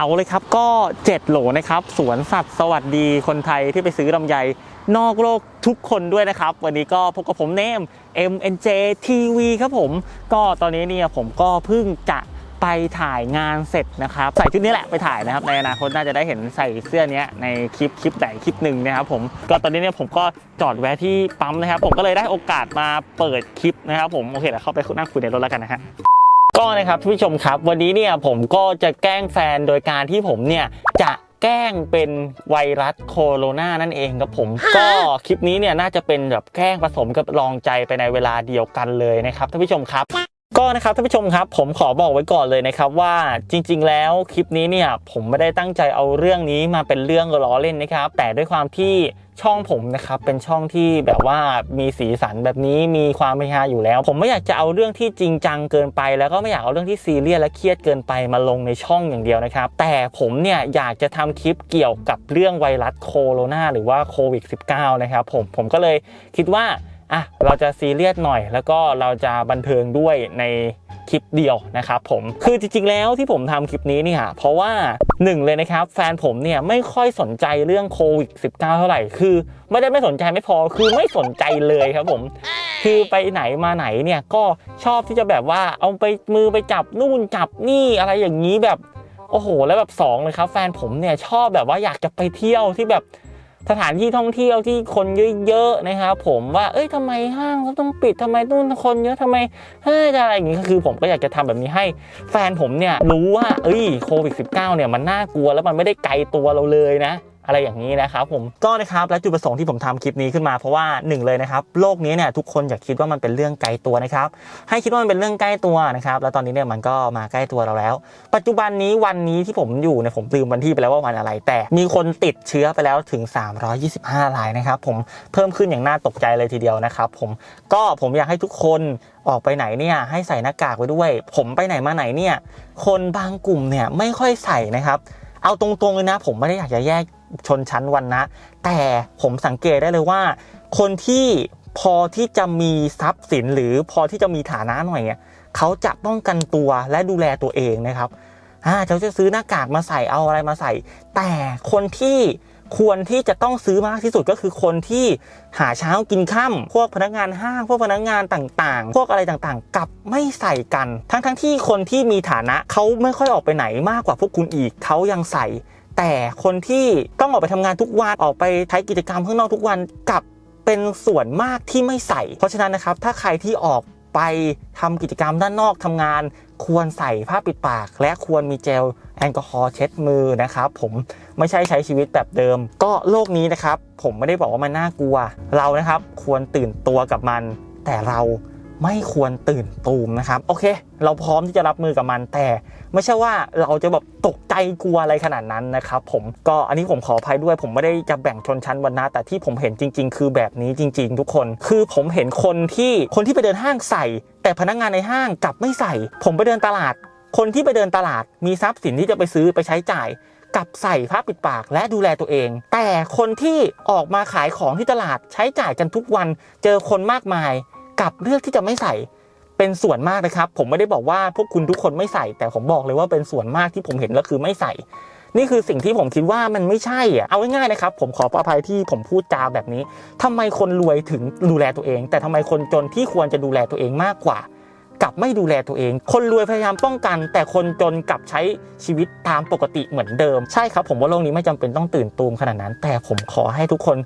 าเลยครับก็ 7 โหลนะครับสวนสัตว์สวัสดีคนไทยที่ไปซื้อลำไยนอกโลกทุกคนด้วยนะครับ วันนี้ก็พบกับผมเนม MNJ TV ครับผม ก็ตอนนี้เนี่ยผมก็เพิ่งจะไปถ่ายงานเสร็จนะครับ ใส่ชุดนี้แหละไปถ่ายนะครับ ในอนาคตน่าจะได้เห็นใส่เสื้อเนี้ยในคลิปคลิปไหนคลิปหนึ่งนะครับผมก็ตอนนี้เนี่ยผมก็จอดแวะที่ปั๊มนะครับ ผมก็เลยได้โอกาสมาเปิดคลิปนะครับผมโอเคเดี๋ยวเข้าไปนั่งคุยในรถแล้วกันนะฮะ ก็นะครับท่านผู้ชมครับ วันนี้เนี่ยผมก็จะแกล้งแฟนโดยการที่ผมเนี่ยจะแกล้งเป็นไวรัสโคโรนานั่นเองครับผม ก็คลิปนี้เนี่ยน่าจะเป็นแบบแกล้งผสมกับลองใจไปในเวลาเดียวกันเลยนะครับท่านผู้ชมครับ ก็นะครับท่านผู้ชมครับผมขอบอกไว้ก่อนเลยนะครับว่าจริง ๆ แล้วคลิปนี้เนี่ยผมไม่ได้ตั้งใจเอาเรื่องนี้มาเป็นเรื่องล้อเล่นนะครับ แต่ด้วยความที่ช่องผมนะครับเป็นช่องที่แบบว่ามีสีสันแบบนี้มีความเฮฮาอยู่แล้ว ผมไม่อยากจะเอาเรื่องที่จริงจังเกินไป แล้วก็ไม่อยากเอาเรื่องที่ซีเรียสและเครียดเกินไปมาลงในช่องอย่างเดียวนะครับ แต่ผมเนี่ยอยากจะทำคลิปเกี่ยวกับเรื่องไวรัสโคโรนาหรือว่าโควิด -19 นะครับผมผมก็เลยคิดว่า อะเราจะซีเรียสหน่อย แล้วก็เราจะบันเทิงด้วยในคลิปเดียวนะครับผมคือจริงๆแล้วที่ผมทำคลิปนี้นี่ยเพราะว่าหนึ่งเลยนะครับแฟนผมเนี่ยไม่ค่อยสนใจเรื่องโควิด -19 เท่าไหร่คือ ไม่ได้ไม่สนใจไม่พอคือไม่สนใจเลยครับผม คือไปไหนมาไหนเนี่ยก็ชอบที่จะแบบว่าเอาไปมือไปจับนู่นจับนี่อะไรอย่างนี้แบบโอ้โห แล้วแบบสองเลยครับแฟนผมเนี่ยชอบแบบว่าอยากจะไปเที่ยวที่แบบ สถานที่ท่องเที่ยวที่คนเยอะๆนะครับผมว่าเอ้ยทำไมห้างเขาต้องปิดทำไมนู่นคนเยอะทำไมเฮ้ยอะไรอย่างงี้ก็คือผมก็อยากจะทำแบบนี้ให้แฟนผมเนี่ยรู้ว่าเอ้ยโควิด -19 เนี่ยมันน่ากลัวแล้วมันไม่ได้ไกลตัวเราเลยนะ อะไรอย่างนี้นะครับผมก็นะครับและจุดประสงค์ที่ผมทำคลิปนี้ขึ้นมาเพราะว่าหนึ่งเลยนะครับโลกนี้เนี่ยทุกคนอยากคิดว่ามันเป็นเรื่องไกลตัวนะครับให้คิดว่ามันเป็นเรื่องใกล้ตัวนะครับแล้วตอนนี้เนี่ยมันก็มาใกล้ตัวเราแล้ว ปัจจุบันนี้วันนี้ที่ผมอยู่เนี่ยผมลืมวันที่ไปแล้วว่าวันอะไร แต่มีคนติดเชื้อไปแล้วถึง 325รายนะครับผมเพิ่มขึ้นอย่างน่าตกใจเลยทีเดียวนะครับผมก็ผมอยากให้ทุกคนออกไปไหนเนี่ยให้ใส่หน้ากากไว้ด้วย ผมไปไหนมาไหนเนี่ยคนบางกลุ่มเนี่ยไม่ค่อยใส่นะครับ เอาตรงๆเลยนะ ผมไม่ได้อยากจะแยกชนชั้นวันนะ แต่ผมสังเกตได้เลยว่า คนที่พอที่จะมีทรัพย์สินหรือพอที่จะมีฐานะหน่อยเนี่ยเขาจะป้องกันตัวและดูแลตัวเองนะครับอ่าเขาจะซื้อหน้ากากมาใส่เอาอะไรมาใส่ แต่คนที่ ควรที่จะต้องซื้อมากที่สุดก็คือคนที่หาเช้ากินค่ำพวกพนักงานห้างพวกพนักงานต่างๆ พวกอะไรต่างๆกลับไม่ใส่กัน ทั้งๆที่คนที่มีฐานะเขาไม่ค่อยออกไปไหนมากกว่าพวกคุณอีกเขายังใส่ แต่คนที่ต้องออกไปทำงานทุกวันออกไปใช้กิจกรรมข้างนอกทุกวันกลับเป็นส่วนมากที่ไม่ใส่ เพราะฉะนั้นนะครับถ้าใครที่ออกไปทำกิจกรรมด้านนอกทำงาน ควรใส่ผ้าปิดปาก และควรมีเจลแอลกอฮอล์เช็ดมือนะครับผมไม่ใช่ใช้ชีวิตแบบเดิม ก็โลกนี้นะครับผมไม่ได้บอกว่ามันน่ากลัว เรานะครับควรตื่นตัวกับมัน แต่เรา ไม่ควรตื่นตูมนะครับ โอเค เราพร้อมที่จะรับมือกับมันแต่ ไม่ใช่ว่าเราจะแบบตกใจกลัวอะไรขนาดนั้นนะครับผมก็อันนี้ผมขออภัยด้วย ผมไม่ได้จะแบ่งชนชั้นวรรณะแต่ที่ผมเห็นจริง ๆ คือแบบนี้จริง ๆ ทุกคน คือผมเห็นคนที่คนที่ไปเดินห้างใส่ แต่พนักงานในห้างกลับไม่ใส่ ผมไปเดินตลาด คนที่ไปเดินตลาด มีทรัพย์สินที่จะไปซื้อไปใช้จ่ายกลับใส่ผ้าปิดปากและดูแลตัวเอง แต่คนที่ออกมาขายของที่ตลาดใช้จ่ายกันทุกวัน เจอคนมากมาย กลับเลือกที่จะไม่ใส่เป็นส่วนมากนะครับ ผมไม่ได้บอกว่าพวกคุณทุกคนไม่ใส่ แต่ผมบอกเลยว่าเป็นส่วนมากที่ผมเห็นแล้วคือไม่ใส่ นี่คือสิ่งที่ผมคิดว่ามันไม่ใช่อะเอาง่ายๆนะครับ ผมขออภัยที่ผมพูดจาแบบนี้ทำไมคนรวยถึงดูแลตัวเอง แต่ทำไมคนจนที่ควรจะดูแลตัวเองมากกว่ากลับไม่ดูแลตัวเอง คนรวยพยายามป้องกัน แต่คนจนกลับใช้ชีวิตตามปกติเหมือนเดิม ใช่ครับ ผมว่าโลกนี้ไม่จำเป็นต้องตื่นตูมขนาดนั้น แต่ผมขอให้ทุกคน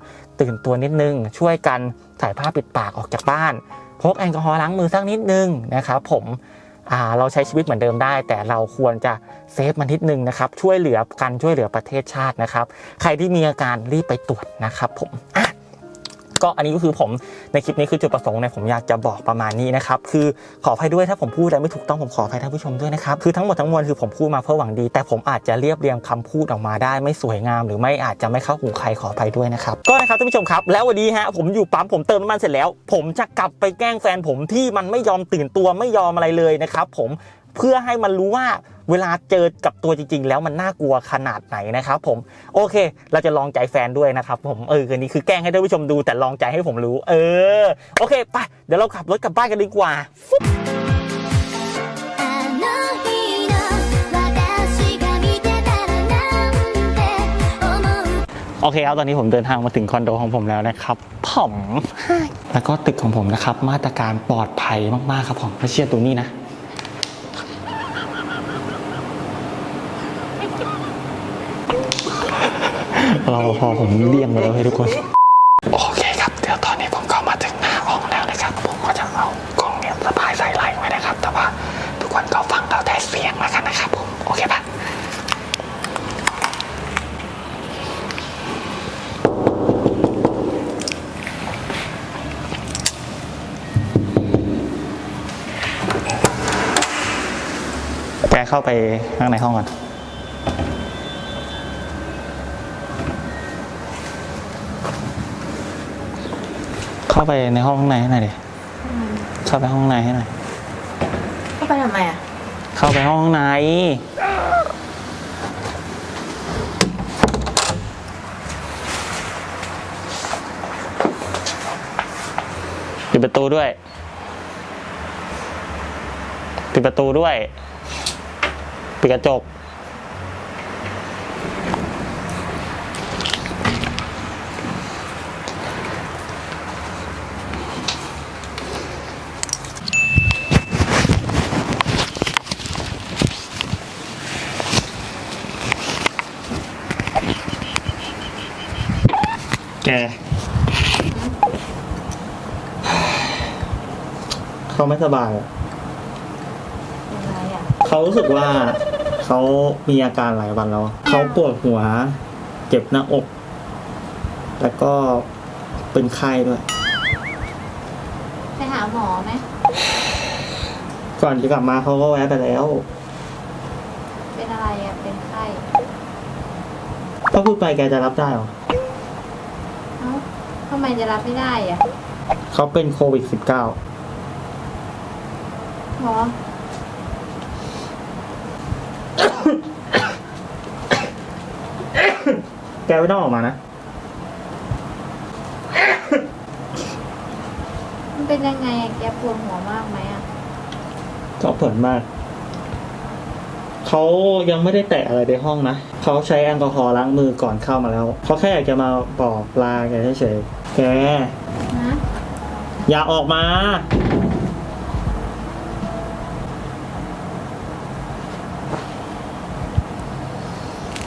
ตื่นตัวนิดนึง ช่วยกันใส่ผ้าปิดปากออกจากบ้าน พกแอลกอฮอล์ล้างมือสักนิดนึงนะครับผมเราใช้ชีวิตเหมือนเดิมได้ แต่เราควรจะเซฟมันนิดนึงนะครับช่วยเหลือกันช่วยเหลือประเทศชาตินะครับ ใครที่มีอาการรีบไปตรวจนะครับผมอะ ก็อันนี้ก็คือผมในคลิปนี้คือจุดประสงค์เนี่ยผมอยากจะบอกประมาณนี้นะครับคือขออภัยด้วยถ้าผมพูดอะไรไม่ถูกต้องผมขออภัยท่านผู้ชมด้วยนะครับคือทั้งหมดทั้งมวลคือผมพูดมาเพื่อหวังดี แต่ผมอาจจะเรียบเรียงคำพูดออกมาได้ไม่สวยงาม หรือไม่อาจจะไม่เข้าหูใครขออภัยด้วยนะครับก็นะครับท่านผู้ชมครับ แล้ววันนี้ฮะผมอยู่ปั๊มผมเติมน้ำมันเสร็จแล้ว ผมจะกลับไปแกล้งแฟนผมที่มันไม่ยอมตื่นตัวไม่ยอมอะไรเลยนะครับผมเพื่อให้มันรู้ว่า เวลาเจอกับตัวจริง ๆ แล้วมันน่ากลัวขนาดไหนนะครับผมโอเค เราจะลองใจแฟนด้วยนะครับผมเออคืนนี้คือแกล้งให้ท่านผู้ชมดูแต่ลองใจให้ผมรู้ เออโอเคไปเดี๋ยวเราขับรถกลับบ้านกันดีกว่าโอเคครับตอนนี้ผมเดินทางมาถึงคอนโดของผมแล้วนะครับผมแล้วก็ตึกของผมนะครับ มาตรการปลอดภัยมากๆครับผมเชื่อตัวนี้นะ ราพอผมเลี่ยงไปแล้วให้ทุกคน โอเคครับ เดี๋ยวตอนนี้ผมก็มาถึงหน้าห้องแล้วนะครับ ผมก็จะเอากล้องเนี่ยสะพายใส่ไหล่ไว้นะครับ แต่ว่าทุกคนก็ฟังเราแต่เสียงแล้วกันนะครับผม โอเคปะแกเข้าไปข้างในห้องก่อน เข้าไปในห้องข้างในให้หน่อยดิเข้าไปห้องข้างในให้หน่อย เข้าไปทำไมอะ เข้าไปห้องข้างใน ปิดประตูด้วย ปิดประตูด้วย ปิดกระจกแก เขาไม่สบายอะอะไรอะเขารู้สึกว่าเขามีอาการหลายวันแล้วเขาปวดหัว เจ็บหน้าอก แล้วก็เป็นไข้ด้วย ไปหาหมอไหมก่อนจะกลับมาเขาก็แวะไปแล้ว เป็นอะไรอะ เป็นไข้ถ้าพูดไปแกจะรับได้หรอเอ้าทำไมจะรับไม่ได้อะเขาเป็นโควิด -19 หมอแกไม่ต้องออกมานะ มันเป็นยังไงอะแกปวดหัวมากไหมอะก็เผินมาก เขายังไม่ได้แตะอะไรในห้องนะ เขาใช้แอลกอฮอล์ล้างมือก่อนเข้ามาแล้ว เขาแค่อยากจะมาบอกลาแกเฉยๆแกฮะอย่าออกมา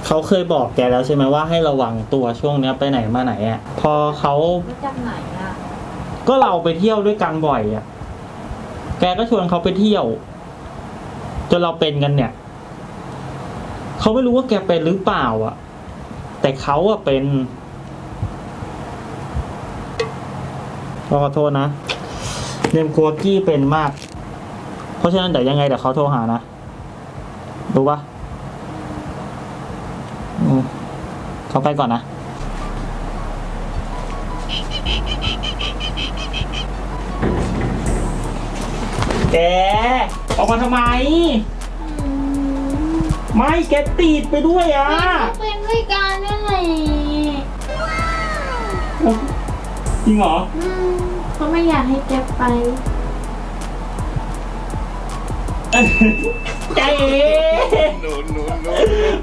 เขาเคยบอกแกแล้วใช่ไหมว่าให้ระวังตัวช่วงเนี้ยไปไหนมาไหนอะพอเขามาจากไหนอะก็เราไปเที่ยวด้วยกันบ่อยอะ แกก็ชวนเขาไปเที่ยว จนเราเป็นกันเนี่ย เขาไม่รู้ว่าแกเป็นหรือเปล่า อะ แต่เขาอะเป็นขอโทษนะเนมกลัวกี้เป็นมาก เพราะฉะนั้นเดี๋ยวยังไงเดี๋ยวเขาโทรหานะ รู้ปะ อืมเขาไปก่อนนะ แก ออกมาทำไม ไม่แกติดไปด้วยอะเป็นด้วยกันนั่นแหละจริงเหรอ อืมเขาไม่อยากให้แกไป ใจเอ๋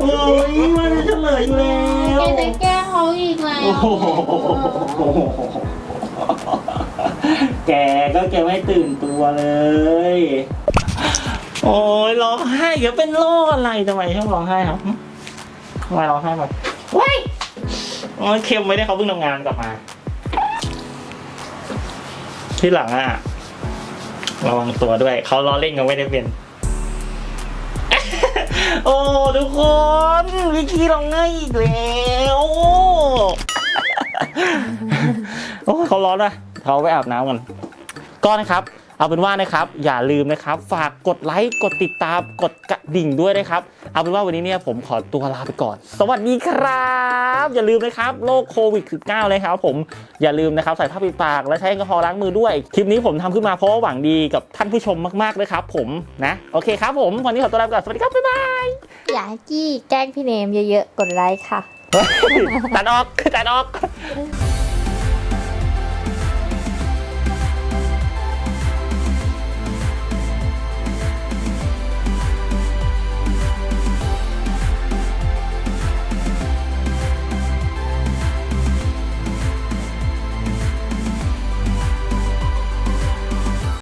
โอ้ยมันจะเฉลยอยู่แล้ว แกจะแกล้งเขาอีกแล้วโอ้โหแกก็แกไม่ตื่นตัวเลย โอ้ยร้องไห้เดี๋ยวเป็นโรคอะไรทำไมชอบร้องไห้ครับทำไมร้องไห้บ่อยว้ายโอ้ยเค็มไม่ได้เขาเพิ่งทำงานกลับมา ที่หลังอะ ระวังตัวด้วย เขาล้อเล่นกันไม่ได้เป็น โอ้ทุกคนวิกกี้ร้องไห้อีกแล้วโอ้เขาร้อนอะเขาไปอาบน้ำกันก็นะครับ เอาเป็นว่านะครับอย่าลืมนะครับ ฝากกดไลค์กดติดตามกดกระดิ่งด้วยนะครับ เอาเป็นว่าวันนี้เนี่ยผมขอตัวลาไปก่อน สวัสดีครับ อย่าลืมนะครับโรคโควิด -19 เลยครับผมอย่าลืมนะครับใส่ผ้าปิดปากและใช้แอลกอฮอล์ล้างมือด้วย คลิปนี้ผมทำขึ้นมาเพราะว่าหวังดีกับท่านผู้ชมมากๆเลยครับผมนะโอเคครับผมวันนี้ขอตัวลาไปก่อนสวัสดีครับบ๊ายบายอยากให้กี้แกล้งพี่เนมเยอะๆกดไลค์ค่ะตัดออกตัดออกเ